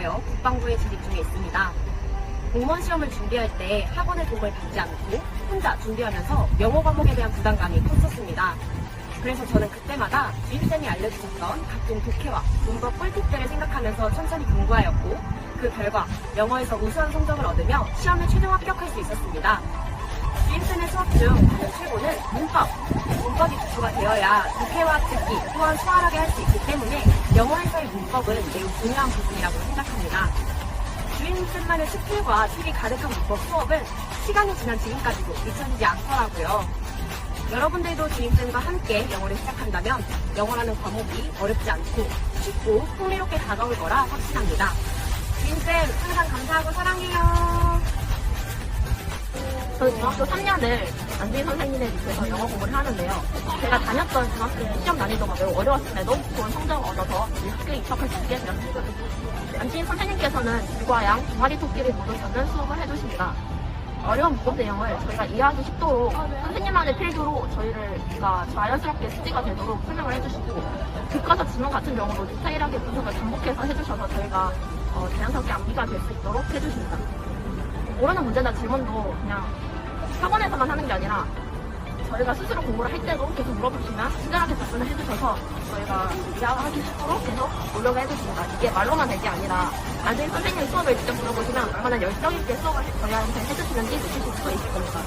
하여 국방부에 재직 중에 있습니다. 공무원 시험을 준비할 때 학원의 도움을 받지 않고 혼자 준비하면서 영어 과목에 대한 부담감이 컸었습니다. 그래서 저는 그때마다 주임쌤이 알려주셨던 각종 독해와 문법 꿀팁들을 생각하면서 천천히 공부하였고 그 결과 영어에서 우수한 성적을 얻으며 시험에 최종 합격할 수 있었습니다. 주임쌤의 수업 중 저는 최고는 문법. 문법이 기초가 되어야 독해와 듣기 또한 수월하게 할 수 있기 때문에 영어에서의 문법은 매우 중요한 부분이라고 생각합니다. 주임쌤만의 스킬과 팁이 가득한 문법 수업은 시간이 지난 지금까지도 잊혀지지 않더라고요. 여러분들도 주임쌤과 함께 영어를 시작한다면 영어라는 과목이 어렵지 않고 쉽고 흥미롭게 다가올 거라 확신합니다. 주임쌤 항상 감사하고 사랑해요. 저는 중학교 3년을 안주인 선생님의 밑에서 영어 공부를 하는데요. 제가 다녔던 중학교 시험 난이도가 매우 어려웠음에도 좋은 성적을 얻어서 이 학교에 입학할 수 있게 되었습니다. 안주인 선생님께서는 줄과 양, 두 마리 토끼를 모두 잡는 수업을 해주십니다. 어려운 문법 내용을 저희가 이해하기 쉽도록 선생님만의 필두로 저희가 자연스럽게 숙지가 되도록 설명을 해주시고 교과서 지문 같은 경우도 디테일하게 분석을 반복해서 해주셔서 저희가 어, 자연스럽게 암기가 될 수 있도록 해주십니다. 모르는 문제나 질문도 그냥 학원에서만 하는 게 아니라 저희가 스스로 공부를 할 때도 계속 물어보시면 친절하게 답변을 해주셔서 저희가 이해하기 쉽도록 계속 노력을 해주십니다. 이게 말로만 될 게 아니라 나중에 선생님 수업을 직접 들어보시면 얼마나 열정 있게 수업을 저희한테 해주시는지 느끼실 수 있을 겁니다.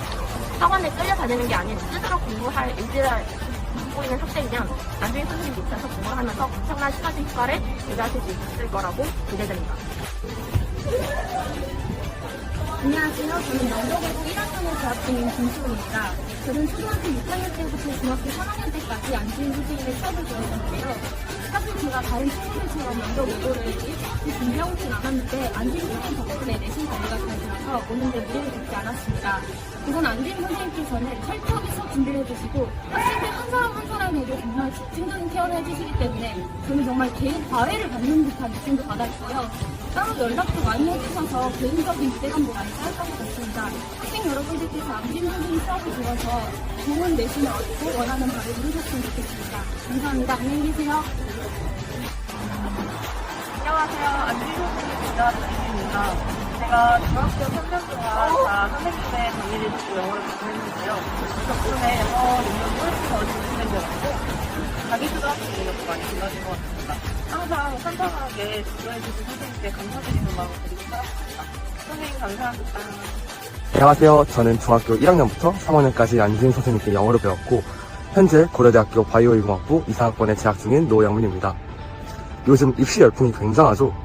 학원에 끌려 다니는 게 아닌 스스로 공부할 의지를 갖고 있는 학생이면 나중에 선생님 밑에서 공부를 하면서 엄청난 시간적 효과를 기대하실 수 있을 거라고 기대됩니다. 안녕하세요. 저는 영덕외고 1학년에 재학 중인 김수호입니다. 저는 초등학교 6학년 때부터 중학교 3학년 때까지 안주인 선생님의 수업을 들었는데요. 사실 제가 다른 친구들처럼 영덕외고를 일찍이 준비하고 있진 않았는데 안주인 선생님 덕분에 내신 관리가 잘 되어서 오는데 무리를 듣지 않았습니다. 우선 안주인 선생님께서는 철저하게 수업 준비를 해주시고 학생들 한 사람 한 사람 에게 정말 집중적인 케어를 해주시기 때문에 저는 정말 개인 과외를 받는 듯한 느낌도 받았고요. 따로 연락도 많이 해주셔서 개인적인 기대감도 많이 쌓였던 것 같습니다. 학생 여러분들께서 안진 선생님 수업을 들어서 좋은 내신을 얻고 원하는 바를 이루셨으면 좋겠습니다. 감사합니다. 안녕히 계세요. 안녕하세요. 안주희 선생님입니다. 정희입니다. 제가 중학교 3년 동안 다 선생님의 강의를 듣고 영어를 공부했는데요. 덕분에 영어 능력이 훨씬 더 증진된 것 같고, 자기주도학습 능력도 많이 길러진 것 같습니다. 항상 선선하게 지도해주신 선생님께 감사드리는 마음을 가지고 살았습니다. 선생님 감사합니다. 안녕하세요. 저는 중학교 1학년부터 3학년까지 안주인 선생님께 영어를 배웠고 현재 고려대학교 바이오인공학부 이사학번에 재학 중인 노영민입니다. 요즘 입시 열풍이 굉장하죠.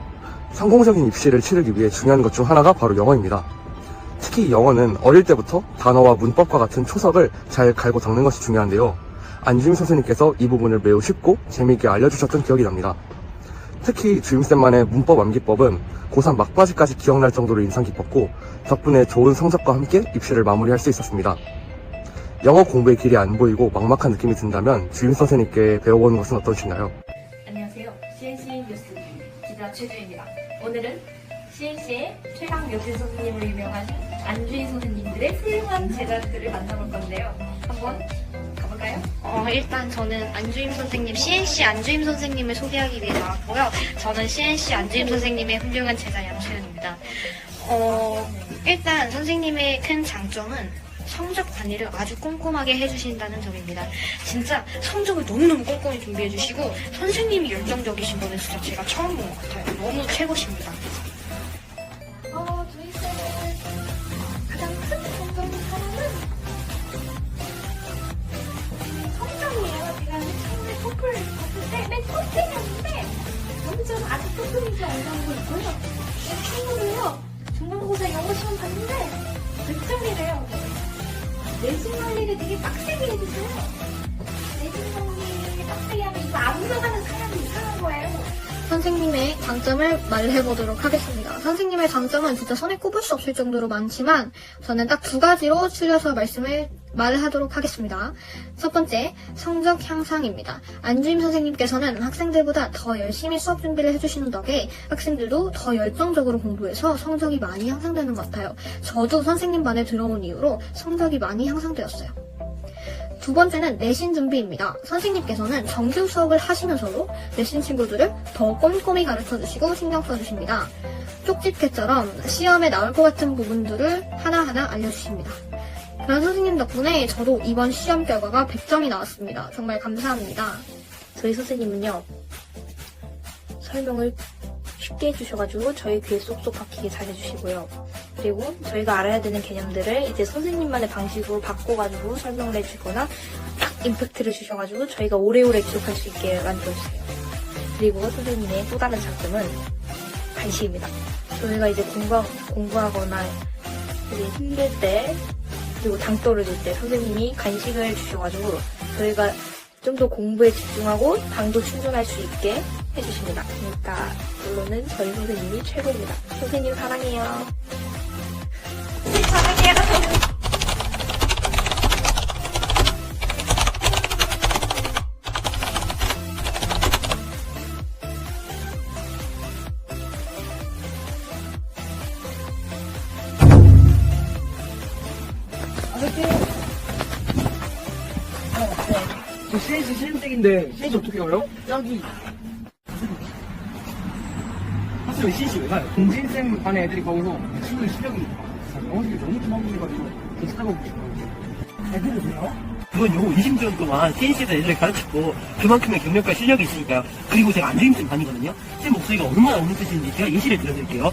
성공적인 입시를 치르기 위해 중요한 것 중 하나가 바로 영어입니다. 특히 영어는 어릴 때부터 단어와 문법과 같은 초석을 잘 갈고 닦는 것이 중요한데요. 안주임 선생님께서 이 부분을 매우 쉽고 재미있게 알려주셨던 기억이 납니다. 특히 주임쌤만의 문법 암기법은 고3 막바지까지 기억날 정도로 인상 깊었고 덕분에 좋은 성적과 함께 입시를 마무리할 수 있었습니다. 영어 공부의 길이 안 보이고 막막한 느낌이 든다면 주임 선생님께 배워보는 것은 어떠신가요? 기자 최주입니다. 오늘은 CNC의 최강 여진 선생님으로 유명하신 안주인 선생님들의 훌륭한 제자들을 만나볼 건데요. 한번 가볼까요? 어, 일단 저는 안주임 선생님, CNC 안주임 선생님을 소개하기 위해 나왔고요. 저는 CNC 안주임 선생님의 훌륭한 제자 양채연입니다. 어, 일단 선생님의 큰 장점은 성적 관리를 아주 꼼꼼하게 해주신다는 점입니다. 진짜 성적을 너무너무 꼼꼼히 준비해주시고 선생님이 열정적이신 거는 진짜 제가 처음 본 것 같아요. 너무 최고십니다. 어, 저희 쌤의 가장 큰 장점인 사람은 성적이에요. 제가 처음에 토플 봤을 때맨첫 회였는데 점점 아직 토플인지 알고 있고요. 되게 빡세게 해주세요. 선생님의 장점을 말해보도록 하겠습니다. 선생님의 장점은 진짜 손에 꼽을 수 없을 정도로 많지만 저는 딱 두 가지로 추려서 말씀을 말을 하도록 하겠습니다. 첫 번째, 성적 향상입니다. 안주임 선생님께서는 학생들보다 더 열심히 수업 준비를 해주시는 덕에 학생들도 더 열정적으로 공부해서 성적이 많이 향상되는 것 같아요. 저도 선생님 반에 들어온 이후로 성적이 많이 향상되었어요. 두두 번째는 내신 준비입니다. 선생님께서는 정규 수업을 하시면서도 내신 친구들을 더 꼼꼼히 가르쳐 주시고 신경 써 주십니다. 쪽집게처럼 시험에 나올 것 같은 부분들을 하나하나 알려주십니다. 그런 선생님 덕분에 저도 이번 시험 결과가 100점이 나왔습니다. 정말 감사합니다. 저희 선생님은요, 설명을 쉽게 해주셔가지고 저희 귀에 쏙쏙 박히게 잘 해주시고요. 그리고 저희가 알아야 되는 개념들을 이제 선생님만의 방식으로 바꿔가지고 설명을 해주거나 딱 임팩트를 주셔가지고 저희가 오래오래 기억할 수 있게 만들어주세요. 그리고 선생님의 또 다른 장점은 간식입니다. 저희가 이제 공부, 공부하거나 이제 힘들 때 그리고 당 떨어질 때 선생님이 간식을 주셔가지고 저희가 좀 더 공부에 집중하고 당도 충전할 수 있게 해주십니다. 그러니까 결론은 저희 선생님이 최고입니다. 선생님 사랑해요. 저 CNC 실습생인데 CNC 어떻게 가요? 여기. 왜 가요? 공진쌤 반에 애들이 거기서 친구 실력이 영어 실력이 너무 좋아가지고 비슷하고 애들이 왜요? 그건요, 20년 동안 CNC에서 애들을 가르쳤고, 그만큼의 경력과 실력이 있으니까요. 그리고 제가 안주임쌤 반이거든요. 쌤 목소리가 얼마나 없는 뜻인지 제가 예시를 들어드릴게요.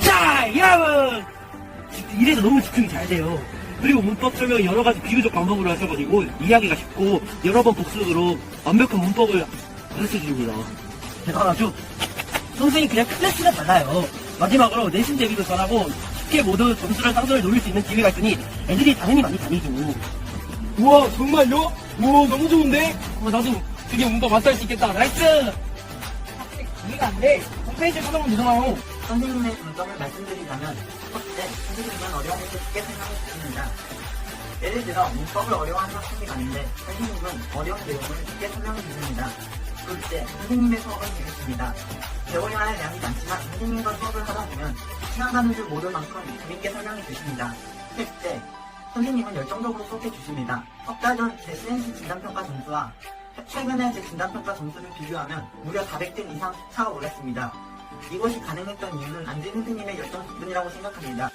자, 여러분! 이래서 너무 집중이 잘 돼요. 그리고 문법 설명이 여러 가지 비교적 방법으로 하셔가지고, 이해하기가 쉽고, 여러 번 복습으로 완벽한 문법을 가르쳐 줍니다. 대단하죠? 선생님 그냥 클래스가 달라요. 마지막으로 내신 대비도 잘하고, 쉽게 모두 점수랑 상승을 노릴 수 있는 기회가 있으니, 애들이 당연히 많이 다니죠. 우와 정말요? 우와 너무 좋은데? 어, 나도 드디어 문법 마스터할 수 있겠다 나이스! 학생 이해가 안 돼. 홈페이지 찾아보면 되잖아요. 선생님의 장점을 말씀드리자면 첫째, 선생님은 어려움을 쉽게 설명해 주십니다. 예를 들어 문법을 어려워하는 학생이 많은데 선생님은 어려운 내용을 쉽게 설명해 주십니다. 둘째, 선생님의 수업은 재밌습니다. 배워야 할 양이 많지만 선생님과 수업을 하다 보면 시간 가는 줄 모를 만큼 재밌게 설명해 주십니다. 셋째, 선생님은 열정적으로 수업해 주십니다. 석 달 전 제 CNC 진단평가 점수와 최근에 제 진단평가 점수를 비교하면 무려 400점 이상 차가 올랐습니다. 이것이 가능했던 이유는 안진 선생님의 열정 덕분이라고 생각합니다.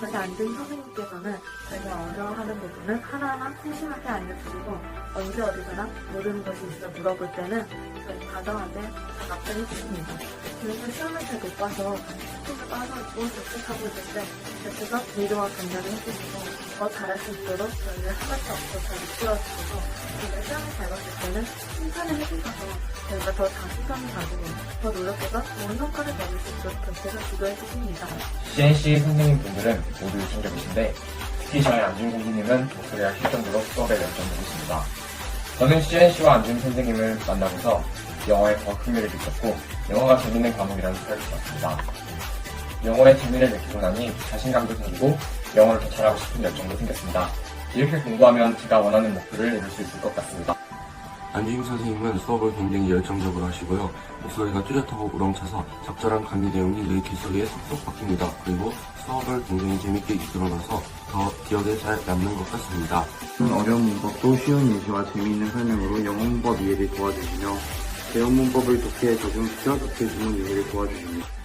저희 안준 선생님께서는 저희가 어려워하는 부분을 하나하나 세심하게 알려주시고 언제 어디서나 모르는 것이 있어 물어볼 때는 저희 다정하게 답변해 주십니다. 그래서 시험을 잘못 봐서 스킬을 빠져있고 있을 때 곁에서 위로와 감정을 해주시고 더 잘할 수 있도록 저희를 하나도 없고 잘 이끌어주셔서 저희가 시험을 잘 봤을 때는 칭찬을 해주셔서 저희가 더 자신감을 가지고 더 노력해서 좋은 성과를 내릴 수 있도록 곁에서 지도해 주십니다. CNC 선생님분들은 모두 충격이신데 특히 저희 안준 선생님은 목소리가 클 정도로 수업에 열정적이 있습니다. 저는 CNC와 안준 선생님을 만나면서 영어에 더 흥미를 느꼈고 영어가 재밌는 과목이라는 생각이 들었습니다. 영어에 재미를 느끼고 나니 자신감도 생기고 영어를 더 잘하고 싶은 열정도 생겼습니다. 이렇게 공부하면 제가 원하는 목표를 이룰 수 있을 것 같습니다. 안주임 선생님은 수업을 굉장히 열정적으로 하시고요. 목소리가 뚜렷하고 우렁차서 적절한 강의 내용이 늘 귀속에 쏙쏙 박힙니다. 그리고 수업을 굉장히 재밌게 이끌어놔서 더 기억에 잘 남는 것 같습니다. 어려운 문법도 쉬운 예시와 재미있는 설명으로 영어 문법 이해를 도와주시며 배운 문법을 좋게 적용시켜 좋게 주는 이해를 도와주십니다.